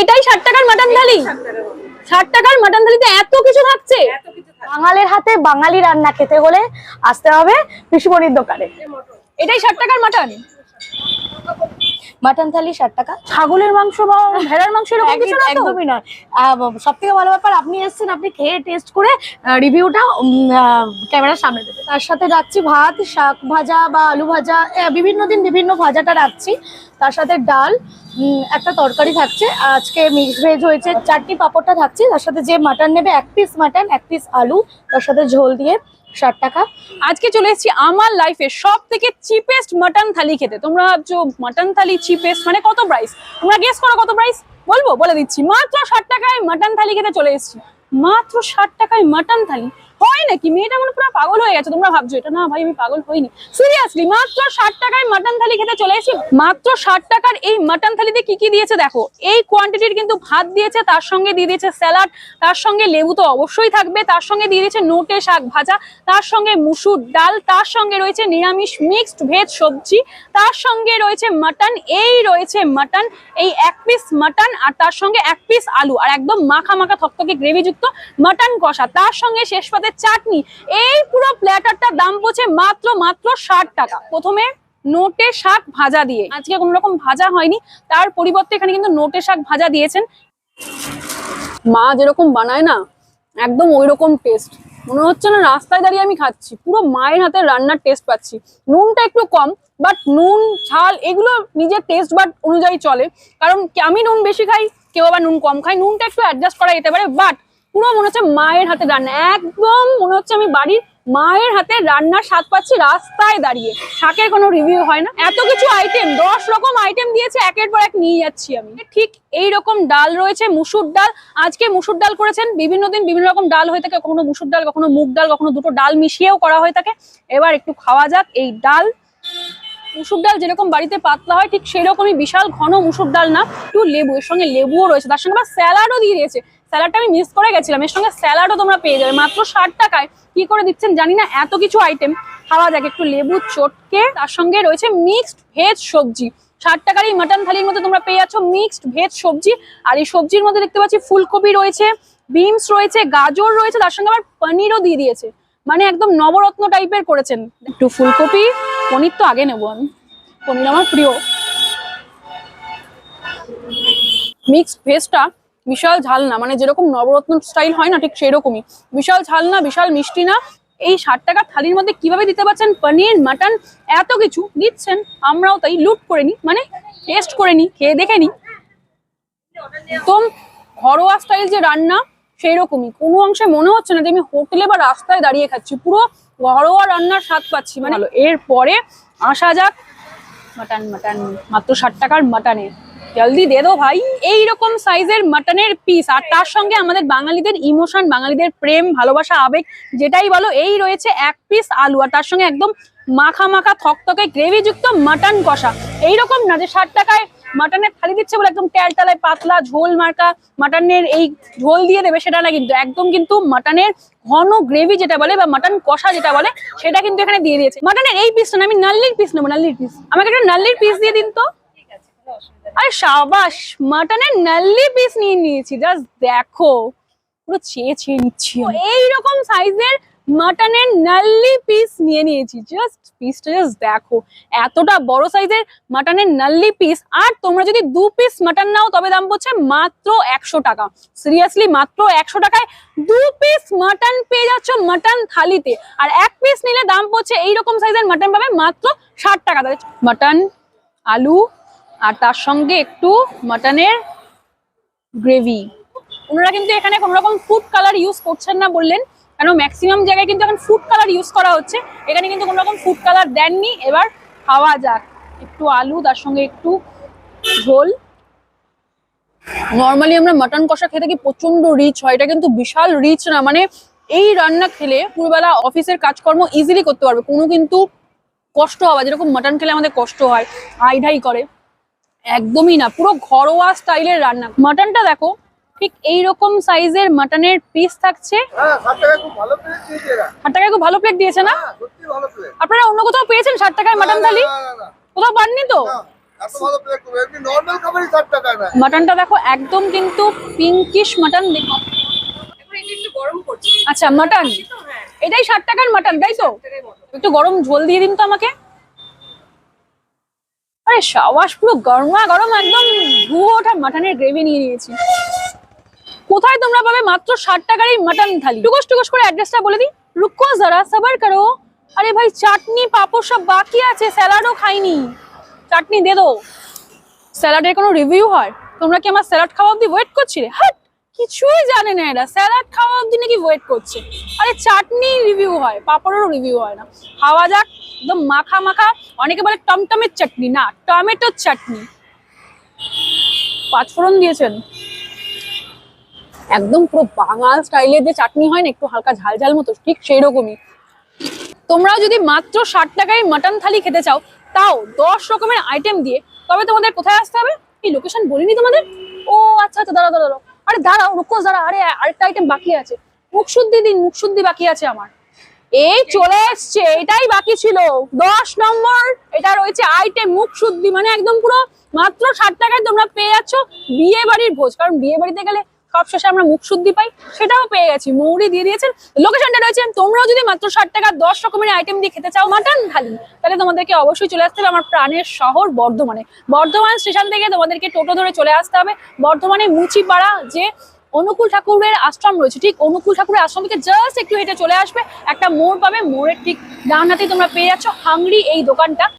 এটাই ষাট টাকার মাটন থালি? ষাট টাকার মাটন থালিতে এত কিছু থাকছে? বাঙালির হাতে বাঙালি রান্না খেতে হলে আসতে হবে পিসুমণির দোকানে। এটাই ষাট টাকার মাটন মাটন থালি ষাট টাকা। ছাগলের মাংস বা ভেড়ার মাংস এরকম কিছু না একদমই নয়। সব থেকে ভালো ব্যাপার আপনি এসেছেন আপনি খেয়ে টেস্ট করে রিভিউটা ক্যামেরার সামনে দেবেন। তার সাথে রাখছি ভাত শাক ভাজা বা আলু ভাজা বিভিন্ন দিন বিভিন্ন ভাজাটা রাখছি। তার সাথে ডাল একটা তরকারি থাকছে। আজকে মিক্স ভেজ হয়েছে চারটি পাঁপড়টা থাকছে। তার সাথে যে মাটন নেবে এক পিস মাটন এক পিস আলু তার সাথে ঝোল দিয়ে। ষাট টাকা। আজকে চলে এসেছি আমার লাইফে সব থেকে চিপেস্ট মাটন থালি খেতে। তোমরা ভাবছ মাটন থালি চিপেস্ট মানে কত প্রাইস তোমরা গেস করো কত প্রাইস বলব? বলে দিচ্ছি। মাত্র ষাট টাকায় মাটন থালি খেতে চলে এসেছি। মাত্র ষাট টাকায় মাটন থালি? হয় নাকি? মেয়েটা মনে পুরো পাগল হয়ে গেছে, তোমরা ভাবছ। এটা না ভাই, আমি পাগল হইনি। সিরিয়াসলি মাত্র ষাট টাকায় মাটন থালি খেতে চলে এসেছি। মাত্র ষাট টাকার এই মাটন থালিতে কি কি দিয়েছে দেখো। এই কোয়ান্টিটির কিন্তু ভাত দিয়েছে, তার সঙ্গে দিয়ে দিয়েছে স্যালাড তার সঙ্গে লেবু তো অবশ্যই থাকবে, তার সঙ্গে দিয়ে দিয়েছে নোটে শাক ভাজা, তার সঙ্গে মুসুর ডাল, তার সঙ্গে রয়েছে নিরামিষ মিক্সড ভেজ সবজি, তার সঙ্গে রয়েছে মাটন এই রয়েছে মাটন এই এক পিস মাটন আর তার সঙ্গে এক পিস আলু, আর একদম মাখা মাখা থকথকে গ্রেভিযুক্ত মাটন কষা। তার সঙ্গে শেষ পাতে চাটনি। এই পুরো প্ল্যাটারটার দাম পড়ছে মাত্র মাত্র ষাট টাকা। প্রথমে নোটে শাক ভাজা দিয়ে। আজকে কোনো রকম ভাজা হয়নি, তার পরিবর্তে এখানে কিন্তু নোটে শাক ভাজা দিয়েছেন। মা যেরকম বানায় না, একদম ওই রকম টেস্ট মনে হচ্ছে না রাস্তায় দাঁড়িয়ে আমি খাচ্ছি। পুরো মায়ের হাতে রান্নার টেস্ট পাচ্ছি। নুনটা একটু কম বাট নুন, ঝাল, এগুলো নিজের টেস্ট বাট অনুযায়ী চলে। কারণ আমি নুন বেশি খাই, কেউ আবার নুন কম খাই নুনটা একটু অ্যাডজাস্ট করা যেতে পারে বাট পুরো মনে হচ্ছে মায়ের হাতে রান্না। একদম মনে হচ্ছে আমি বাড়ির মায়ের হাতে রান্নার স্বাদ পাচ্ছি রাস্তায় দাঁড়িয়ে। শাকের কোনো রিভিউ হয় না। এত কিছু আইটেম দশ রকম আইটেম দিয়েছে, একের পর এক নিয়ে যাচ্ছি আমি। ঠিক এই রকম ডাল রয়েছে, মুসুর ডাল। আজকে মুসুর ডাল করেছেন, বিভিন্ন দিন বিভিন্ন রকম ডাল হয়ে থাকে। কখনো মুসুর ডাল, কখনো মুগ ডাল, কখনো দুটো ডাল মিশিয়েও করা হয়ে থাকে। এবার একটু খাওয়া যাক এই ডাল। মুসুর ডাল যেরকম বাড়িতে পাতলা হয়, ঠিক সেরকমই বিশাল ঘন মুসুর ডাল না। একটু লেবু, এর সঙ্গে লেবুও রয়েছে। তার সঙ্গে আবার স্যালাডও দিয়ে দিয়েছে। স্যালাডটা আমি মিস করে গেছিলাম। এর সঙ্গে স্যালাডও তোমরা পেয়ে যাবে। মাত্র ষাট টাকায় কি করে দিচ্ছেন জানি না, এত কিছু আইটেম খাওয়া যাক, একটু লেবু, চটকে। তার সঙ্গে রয়েছে মিক্সড ভেজ সবজি। ষাট টাকার এই মাটন থালির মধ্যে তোমরা পেয়ে যাচ্ছ মিক্সড ভেজ সবজি। আর এই সবজির মধ্যে দেখতে পাচ্ছি ফুলকপি রয়েছে বিনস রয়েছে, গাজর রয়েছে, তার সঙ্গে আবার পনিরও দিয়ে দিয়েছে। মানে একদম নবরত্ন টাইপের করেছেন। একটু ফুলকপি, পনির তো আগে নেব আমি। পনির আমার প্রিয়। মিক্সড ভেজটা বিশাল ঝাল না মানে যেরকম নবরত্ন স্টাইল হয় না ঠিক সেরকমই। বিশাল ঝাল না বিশাল মিষ্টি না। এই ষাট টাকার থালির মধ্যে কীভাবে দিতে পারছেন? পনির মাটন এত কিছু দিচ্ছেন। আমরাও তাই লুট করে নিই মানে টেস্ট করে নিই খেয়ে দেখে নিই একদম ঘরোয়া স্টাইল যে রান্না সেই রকমই কোনো অংশে মনে হচ্ছে না যে আমি হোটেলে বা রাস্তায় দাঁড়িয়ে খাচ্ছি। পুরো ঘরোয়া রান্নার স্বাদ পাচ্ছি। মানে এরপরে আসা যাক। মাটন মাটন মাত্র ষাট টাকার মাটনে জলদি দে দো ভাই। এই রকম সাইজের মাটনের পিস আর তার সঙ্গে আমাদের বাঙালিদের ইমোশন বাঙালিদের প্রেম, ভালোবাসা, আবেগ, যেটাই বলো, এই রয়েছে এক পিস আলু, আর তার সঙ্গে একদম মাখা মাখা থকথকে গ্রেভি যুক্ত মাটন কষা। এইরকম না যে ষাট টাকায় মাটনের থালি দিচ্ছে বলে একদম টেলটালায় পাতলা ঝোল মার্কা মাটনের এই ঝোল দিয়ে দেবে, সেটা না কিন্তু, একদম কিন্তু মাটনের ঘন গ্রেভি যেটা বলে, বা মাটন কষা যেটা বলে, সেটা কিন্তু এখানে দিয়ে দিয়েছে। মাটনের এই পিসটা আমি নাল্লির পিস নেব, নাল্লির পিস আমাকে একটা নাল্লির পিস দিয়ে দিন তো। আরে সাবাস মাটনের নাল্লি পিস নিয়ে নিয়েছি জাস্ট দেখো পুরো চেয়ে চেয়ে নিচ্ছি এইরকম সাইজের মাটনের নাল্লি পিস নিয়ে নিয়েছি জাস্ট পিসটা জাস্ট দেখো। এতটা বড় সাইজের মাটনের নাল্লি পিস আর তোমরা যদি দু পিস মাটন নাও তবে দাম পড়ছে মাত্র একশো টাকা। সিরিয়াসলি মাত্র একশো টাকায় দু পিস মাটন পেয়ে যাচ্ছ মাটন থালিতে। আর এক পিস নিলে দাম পড়ছে এইরকম সাইজের মাটন পাবে মাত্র ষাট টাকা। মাটন আলু আর তার সঙ্গে একটু মাটনের গ্রেভি। ওনারা কিন্তু এখানে কোনো রকম ফুড কালার ইউজ করছেন না বললেন, কেন ম্যাক্সিমাম জায়গায় কিন্তু এখন ফুড কালার ইউজ করা হচ্ছে। এখানে কিন্তু কোনো রকম ফুড কালার দেননি। এবার খাওয়া যাক। একটু আলু, তার সঙ্গে একটু ঝোল। নর্মালি আমরা মাটন কষা খেতে কি প্রচণ্ড রিচ হয়, এটা কিন্তু বিশাল রিচ না। মানে এই রান্না খেলে পুরোবেলা অফিসের কাজকর্ম ইজিলি করতে পারবে। কোনো কিন্তু কষ্ট হওয়া যেরকম মাটন খেলে আমাদের কষ্ট হয় আই ঢাই করে। একদমই না পুরো ঘরোয়া স্টাইলের রান্না। মাটনটা দেখো ঠিক এইরকম সাইজের মাটনের পিস থাকছে। হ্যাঁ ষাট টাকায় খুব ভালো প্লেট দিয়েছে এরা ষাট টাকায় খুব ভালো প্লেট দিয়েছে না? হ্যাঁ সত্যি ভালো প্লেট আপনারা অন্য কোথাও পেয়েছেন ষাট টাকায় মাটন থালি? না না না। কোথাও পাননি তো? মাটনটা দেখো একদম কিন্তু পিঙ্কিশ মাটন দেখো। আচ্ছা মাটন? এটাই ষাট টাকার মাটন তাই তো? একটু গরম ঝোল দিয়ে দিন তো আমাকে। আরে সাবাস, পুরো গরমা গরম একদম ধুয়ো ওঠা মাটনের গ্রেভি নিয়ে নিয়েছি। কোথায় তোমরা পাবে মাত্র ষাট টাকার এই মাটন থালি? টুকস টুকস করে অ্যাড্রেসটা বলে দিই। রুকো যারা সাবার করো। আরে ভাই, চাটনি, পাপড় সব বাকি আছে স্যালাডও খাইনি। চাটনি দে দো। স্যালাডের কোনো রিভিউ হয়? তোমরা কি আমার স্যালাড খাওয়া অব্দি ওয়েট করছিলে? হাট! কিছুই জানে না এরা। স্যালাড খাওয়া অব্দি নাকি ওয়েট করছে। আরে চাটনি রিভিউ হয়, পাপড়েরও রিভিউ হয় না। খাওয়া যাক, একদম মাখা মাখা, অনেকে বলে টমটমের চাটনি। না, টমেটোর চাটনি। পাঁচফোড়ন দিয়েছেন। একদম পুরো বাঙাল স্টাইলের যে চাটনি হয় না, একটু হালকা ঝাল ঝাল মতো, ঠিক সেই রকমই তোমরাও যদি মাত্র ষাট টাকায় মাটন থালি খেতে চাও, তাও দশ রকমের আইটেম দিয়ে, তবে তোমাদের কোথায় আসতে হবে? এই লোকেশন বলিনি তোমাদের? ও আচ্ছা আচ্ছা দাঁড়াও দাঁড়াও। আরে দাঁড়াও, রুকো দাঁড়া আরে আরেকটা আইটেম বাকি আছে। মুখশুদ্ধি দিন মুখশুদ্ধি বাকি আছে আমার। এই চলে এসছে, এটাই বাকি ছিল। দশ নম্বর, এটা রয়েছে আইটেম মুখ শুদ্ধি মানে একদম পুরো মাত্র ষাট টাকায় তোমরা পেয়ে যাচ্ছ বিয়ে বাড়ির ভোজ। কারণ বিয়ে বাড়িতে গেলে সব শেষে আমরা মুখ শুদ্ধি পাই, সেটাও পেয়ে গেছি। মৌরি দিয়ে দিয়েছেন। লোকেশনটা রয়েছে, তোমরাও যদি মাত্র ষাট টাকা দশ রকমের আইটেম দিয়ে খেতে চাও, মাটন থালি, তাহলে তোমাদেরকে অবশ্যই চলে আসতে হবে আমার প্রাণের শহর বর্ধমানে। বর্ধমান স্টেশন থেকে তোমাদেরকে টোটো ধরে চলে আসতে হবে। বর্ধমানে মুচিপাড়া যে অনুকূল ঠাকুরের আশ্রম রয়েছে, ঠিক অনুকূল ঠাকুরের আশ্রম থেকে জাস্ট একটু হেঁটে চলে আসবে। একটা মোড় পাবে, মোড়ের ঠিক ডান হাতেই তোমরা পেয়ে যাচ্ছ হাংরি এই দোকানটা।